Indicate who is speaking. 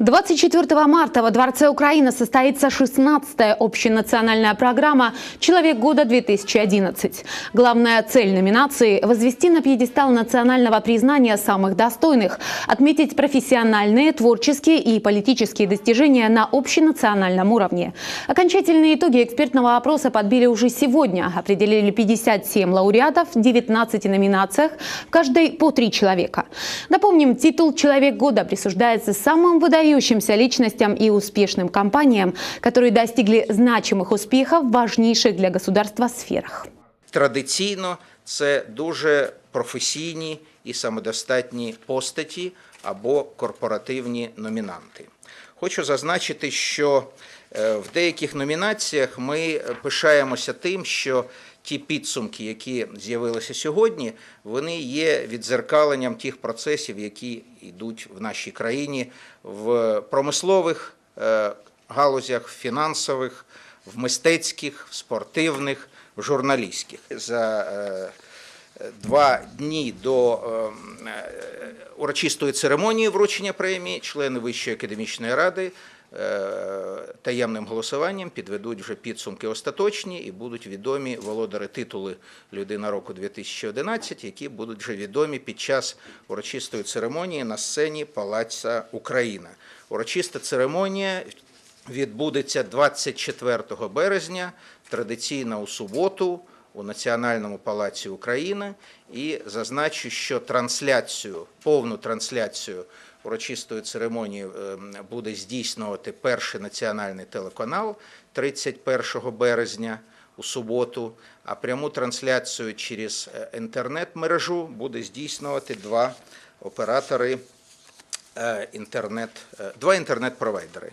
Speaker 1: 24 марта во Дворце Украины состоится 16-я общенациональная программа «Человек года-2011». Главная цель номинации – возвести на пьедестал национального признания самых достойных, отметить профессиональные, творческие и политические достижения на общенациональном уровне. Окончательные итоги экспертного опроса подбили уже сегодня. Определили 57 лауреатов в 19 номинациях, в каждой по три человека. Напомним, титул «Человек года» присуждается самым выдающимся личностям и успешным компаниям, которые достигли значимых успехов в важнейших для государства сферах.
Speaker 2: Традиційно це дуже професійні і самодостатні постаті або корпоративні номінанти. Хочу зазначити, що е, в деяких номінаціях ми пишаємося тим, що ті підсумки, які з'явилися сьогодні, вони є відзеркаленням тих процесів, які йдуть в нашій країні в промислових е, галузях, в фінансових, в мистецьких, в спортивних, в журналістських. За е, два дні до е, е, урочистої церемонії вручення премії члени Вищої академічної ради таємним голосуванням підведуть вже підсумки остаточні і будуть відомі володари титули Людина року 2011, які будуть вже відомі під час урочистої церемонії на сцені Палаця Україна. Урочиста церемонія відбудеться 24 березня, традиційно у суботу у Національному палаці України. І зазначу, що трансляцію, повну трансляцію урочистої церемонії е, буде здійснювати перший національний телеканал 31 березня у суботу, а пряму трансляцію через е, інтернет-мережу буде здійснювати два оператори е, інтернет, два інтернет-провайдери.